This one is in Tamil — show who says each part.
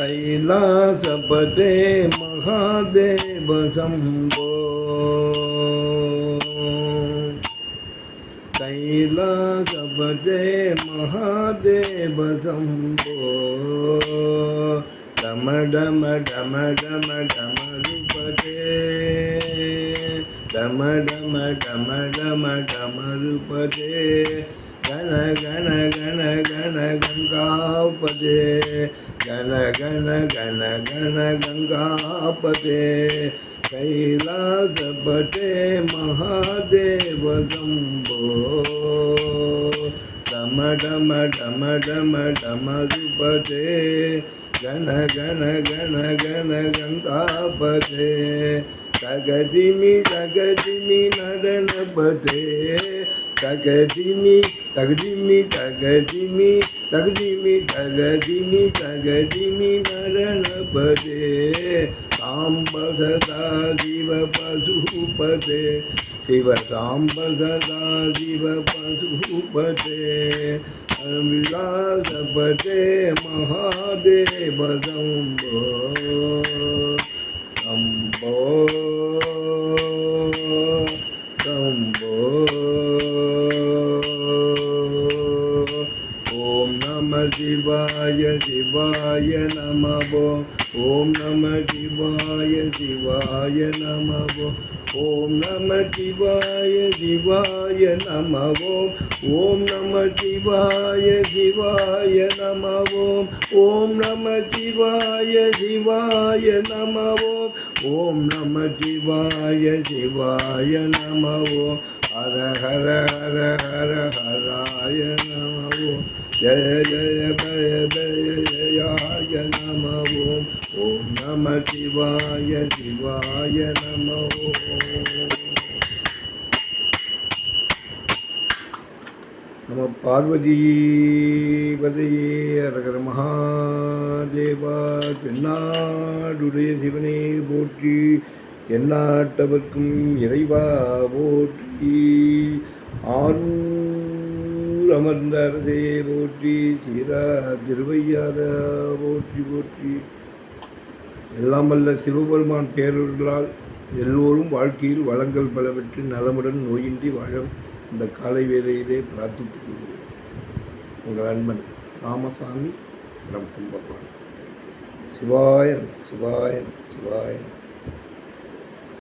Speaker 1: कैलासपते महादेव शम्भो कैलासपते महादेव शम्भो डम डम डम डम डमरुपते डम डम डम डम डमरुपते गण गण गण गण गङ्गापदे ಗಣ ಗಣ ಗಣ ಗಣ ಗಂಗಾಪತೆ ಕೈಲಾಸಪಟೆ ಮಹಾದೇವ ಶಂಭೋ ಡಮ ಡಮ ಡಮ ಡಮ ಡಮ ರುಪಟೆ ಗಣ ಗಣ ಗಣ ಗಣ ಗಂಗಾಪತೆ ಸಗದಿಮಿ ಸಗದಿಮಿ ನಡನಪಟೆ तगदिमी तगदिमी तगदिमी तगदिमी तगदिमी तगदिमी मरण पदे साम्ब सदा शिव पशुपते शिव साम्ब सदा शिव पशुपते विलासपते महादेव शम्भो சிவாய சிவாய நமவோ. ஓம் நம சிவாய சிவாய நமவோ. ஓம் நம சிவாய சிவாய நமவோம் ஓம் நம சிவாய சிவாய நமவோம் ஓம் நம சிவாய சிவாய நமவோம் ஓம் நம சிவாய சிவாய நமவோம் ஹர ஹர ஹர ஹர ஹராய நம जय जय भय भय जयाय नमो ॐ नमः शिवाय शिवाय नमो நம பார்வதி பதையே அரகர மகாதேவா தென்னாடுடைய சிவனே போற்றி எந்நாட்டவர்க்கும் இறைவா போற்றி ஆரூர் அமர்ந்தாரதே போற்றி சீரா திருவையார போற்றி போற்றி. எல்லாம் அல்ல சிவபெருமான் பேரர்களால் எல்லோரும் வாழ்க்கையில் வளங்கள் பலவற்று நலமுடன் நோயின்றி வாழ இந்த காலை வேளையிலே பிரார்த்தித்துக் கொள்கிறேன். உங்கள் அன்பன் ராமசாமி ரம் கும்பகோணம். சிவாய சிவாயன் சிவாய சிவாய